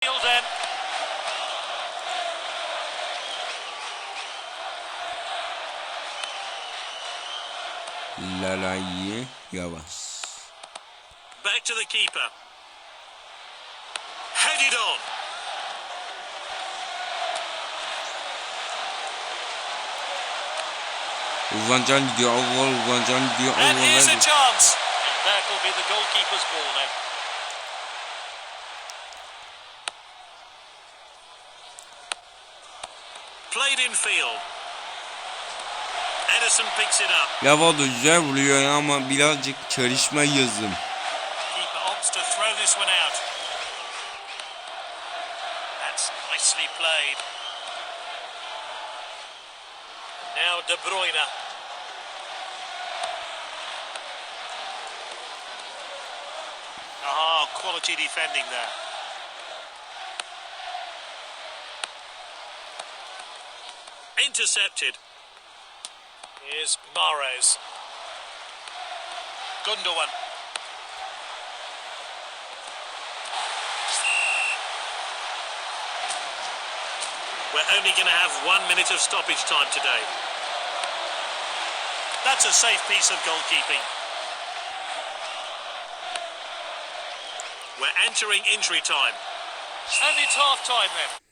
Field end. Lalayi yavaş. Back to the keeper. Headed on. Uzancan gidiyor. Allah uzancan gidiyor. And here's a chance. That'll be the goalkeeper's ball then. Played in field. Edison picks it up. Yavaldo güzel vuruyor ama birazcık çalışma yazım. Keeper opts to throw this one out. That's nicely played. Now De Bruyne. Ah, quality defending there. Intercepted. Here's Mares. Gundogan. We're only going to have one minute of stoppage time today. That's a safe piece of goalkeeping. We're entering injury time. And it's half time then.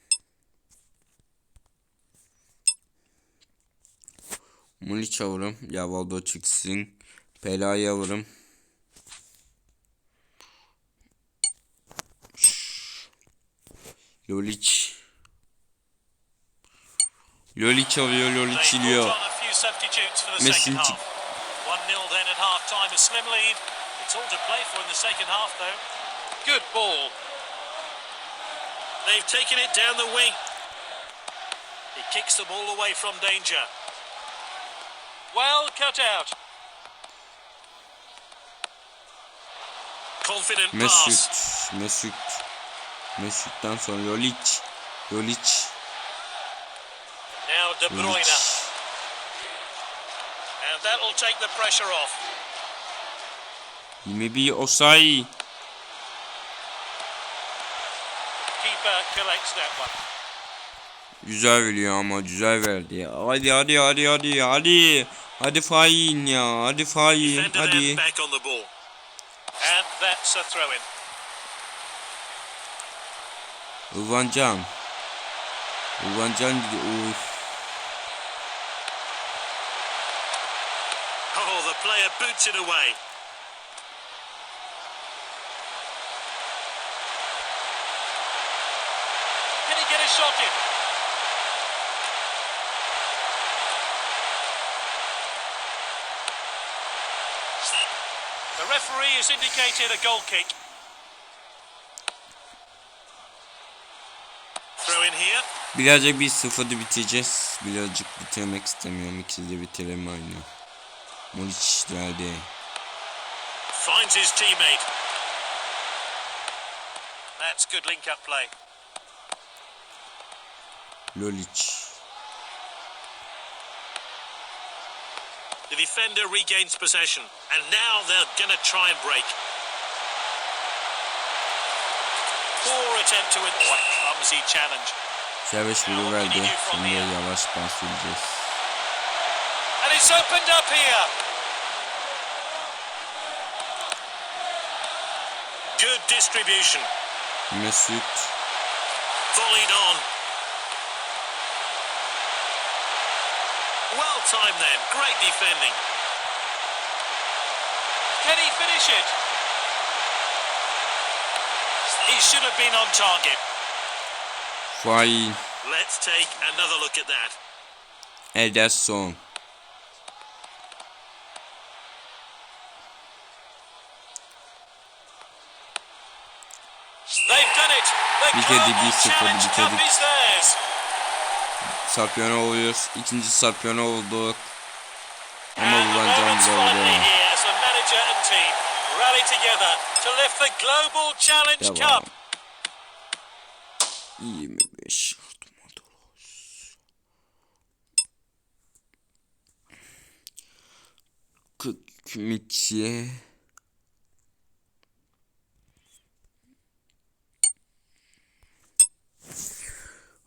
Muliç alırım. Yavaldo çıksın. Pela'yı alırım. Loliç. Loliç alıyor. Loliç iliyor. the Messi çık- 1-0 then at half time, a slim lead. It's all to play for in the second half though. Good ball. They've taken it down the wing. He kicks them all away from danger. Well cut out. Confident pass. Mesut. Mesut. Mesut'tan sonra Loliç. Loliç. Now De Bruyne. Loliç. And that'll take the pressure off. 21 Osay. Keeper collects that one. Güzel veriyor ama güzel verdi. Hadi hadi hadi hadi hadi. Hadi fain ya. Hadi fain. Hadi. throw in. Ivancan. Ivancan gidiyor. Uf. Oh, the player boots it away. Can he get a shot in? The referee has indicated a goal kick. Throw in here. Birazcık bir sıfırda bitireceğiz. Birazcık bitirmek istemiyorum. İkisi de bitirelim aynı. Moliç geldi. Finds his teammate. That's good link-up play. Loliç. The defender regains possession, and now they're going to try and break. Poor attempt to win. What clumsy challenge. Vuru verdi. Şimdi yavaş pas vereceğiz. And it's opened up here. Good distribution. Mesut. Volleyed on. Timed then. Great defending. Can he finish it? He should have been on target. Fain. Let's take another look at that. Ederson. They've done it. The Bitirdik, Global 1-0 Challenge Cup is theirs. Şampiyon oluyoruz. İkinci şampiyon olduk. Ama moment's bize finally oldu. here as the manager and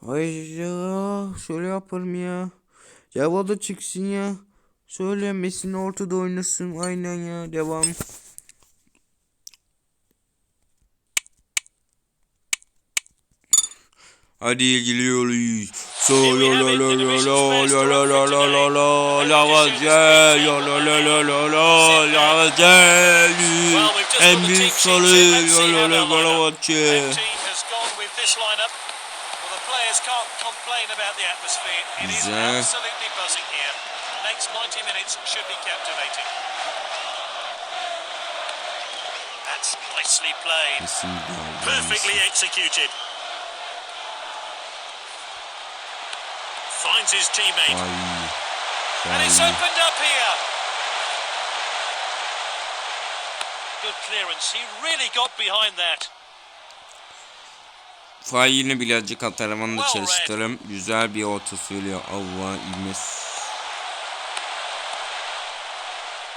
Hayır ya. Şöyle yaparım ya. Cevap da çıksın ya. Söylemesin ortada oynasın. Aynen ya. Devam. Hadi ilgiliyoruz. So yo lo lo lo lo lo lo lo lo lo lo Lavazel yo lo lo lo lo lo Lavazel En büyük soru yo lo lo That Fenerbahçe players can't complain about the atmosphere. It is absolutely buzzing here. The next 90 minutes should be captivating. That's nicely played. Perfectly executed. Finds his teammate. And it's opened up here. Good clearance. He really got behind that. Failini birazcık antrenmanı da Well çalıştırırım. Güzel bir orta söylüyor. Allah ilmez.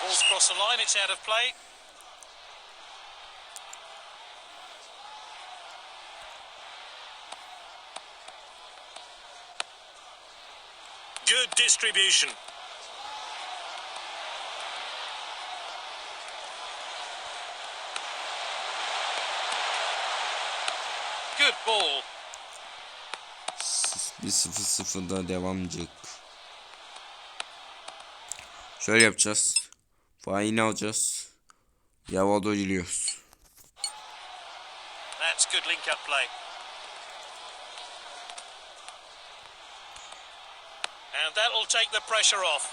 Ball's crossed 0-0'da devamcık. Şöyle yapacağız. Faini alacağız. Yavado giriyoruz. That's good link up play. And that'll take the pressure off.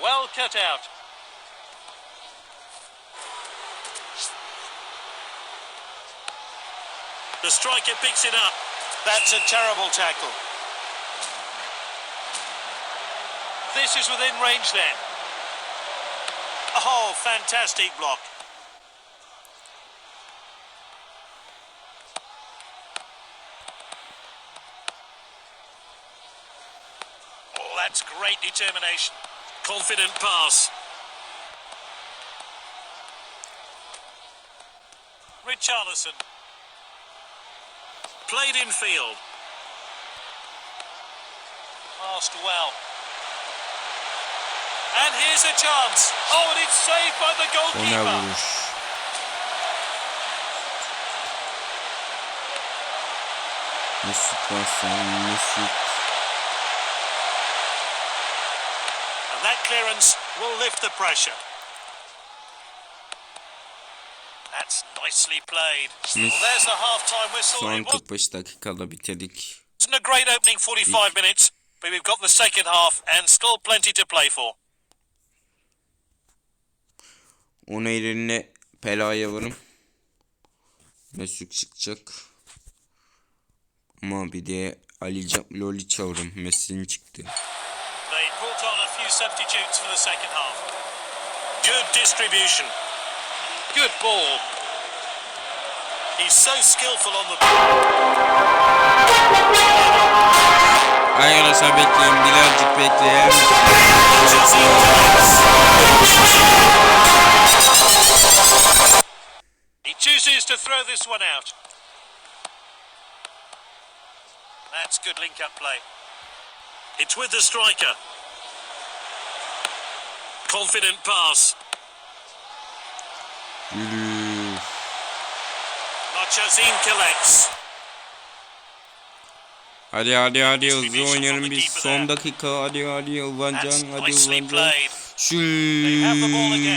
Well cut out. The striker picks it up. That's a terrible tackle. This is within range then. Oh, fantastic block. Oh, that's great determination. Confident pass. Richarlison. Played in field. Passed well. And here's a chance. Oh, and it's saved by the goalkeeper. vuruş. Mesut varsa Mesut. And that clearance will lift the pressure. That's nicely played. Well, there's the half-time whistle. Son It wasn't 45 dakikada bitirdik. a great opening 45 minutes, but we've got the second half and still plenty to play for. Ona yerine Pela'ya varım. Mesut çıkacak. Ama bir de Ali Can Loli çağırım. Mesut'un çıktı. They brought on a few substitutes for the second half. Good distribution. Good ball. He's so skillful on the Arkadaşlar bekleyin. Birazcık bekleyin. He chooses to throw this one out. That's good link up play. It's with the striker. Confident pass. Yürü. Marchazin collects. Hadi hadi hadi hızlı oynayalım biz. Son dakika hadi hadi Yılvancan hadi Yılvancan. Şu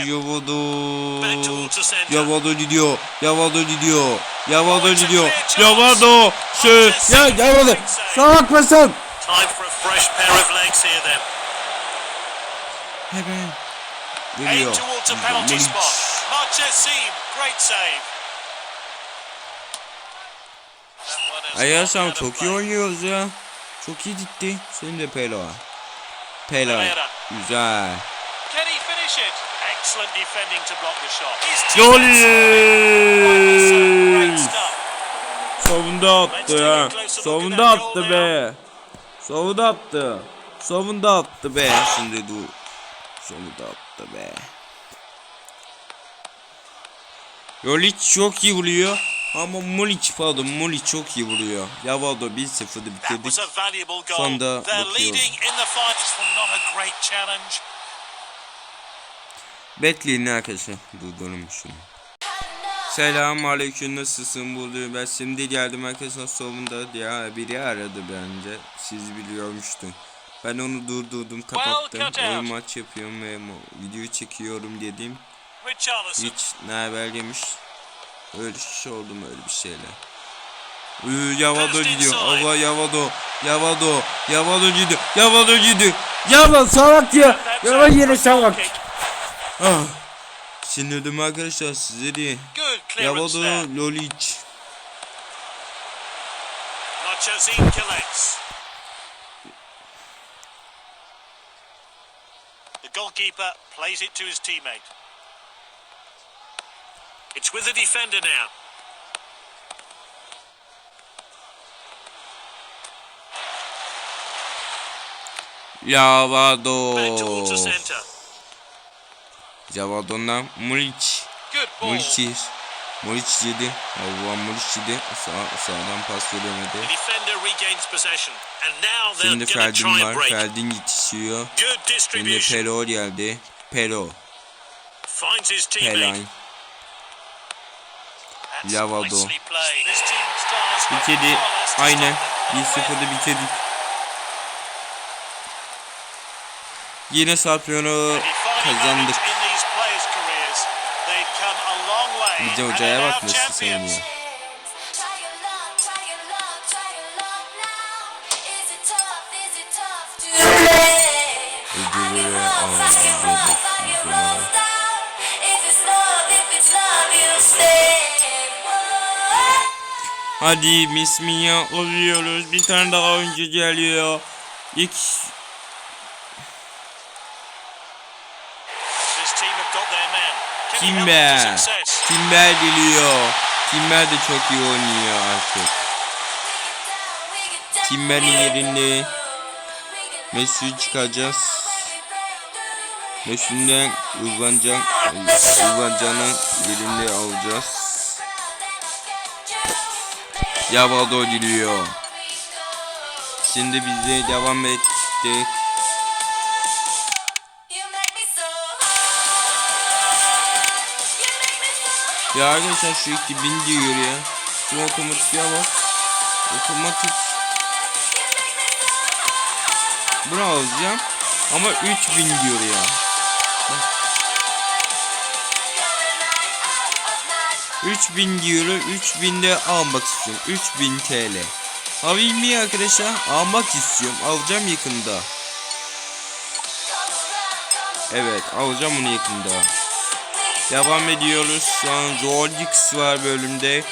Yavado. Yavado gidiyor. Yavado gidiyor. Yavado gidiyor. Yavado. Şey, Şu ya Yavado. Salak mısın? Hemen. Geliyor. Head towards a penalty spot. Marchesim, great save. Ayarsam çok iyi oynuyoruz ya. Çok iyi gitti. Şimdi de Pelo. Pelo. Güzel. Can Savunda attı ya. Savunda attı be. Savunda attı. Savunda attı be. Şimdi dur. Savunda attı be. Yoliç çok iyi vuruyor. Ama Mulic pardon Mulic çok iyi vuruyor. Yavado 1-0'ı That bitirdik. was a valuable goal. Sonda They're bakıyorum. leading in the fight. This was not a great challenge. Bekleyin arkadaşlar. Durdurun şunu. Selam aleyküm nasılsın buldu ben şimdi geldim arkadaşlar sonunda diye biri aradı bence siz biliyormuştun ben onu durdurdum kapattım oyun maç yapıyorum ve video çekiyorum dedim hiç ne haber demiş öyle şey oldu mu öyle bir şeyler Üü, Yavado gidiyor. Allah Yavado. Yavado. Yavado gidiyor. Yavado gidiyor. Yavado salak ya. Yine free salak. Ah. Sinirdim arkadaşlar size diye. Yavado Lolic. The goalkeeper plays it to his teammate. It's with the defender now. Yavado'ndan Mulic. Good ball. Mulic. Mulic yedi. Allah Mulic yedi. Sağ, sağdan pas veremedi. Şimdi Ferdin var. Ferdin yetişiyor. Şimdi. Pero geldi. Pero. Finds his teammate. Pelain. That's Lavado. Bitirdi. Aynen. stop them. 1-0'da bitirdik. Yine Sarpion'u kazandık. in these players' careers. They've come a long Hadi Mismiya oluyoruz. Bir tane daha oyuncu geliyor. İlk Kimber. Kimber geliyor. Kimber de çok iyi oynuyor artık. Kimber'in yerinde Mesut'u çıkacağız. Mesut'un uzanacak uzanacağının yerinde alacağız. Yavado geliyor. Şimdi bize devam ettik. Ya arkadaşlar şu 2000 diyor ya. Şu otomatik ya bak. Otomatik. Bunu alacağım. Ama 3000 diyor ya. 3000 diyor. 3000 de almak istiyorum. 3000 TL. Alayım mı arkadaşlar? Almak istiyorum. Alacağım yakında. Evet alacağım onu yakında. Devam ediyoruz. Şu an Zordix var bölümde.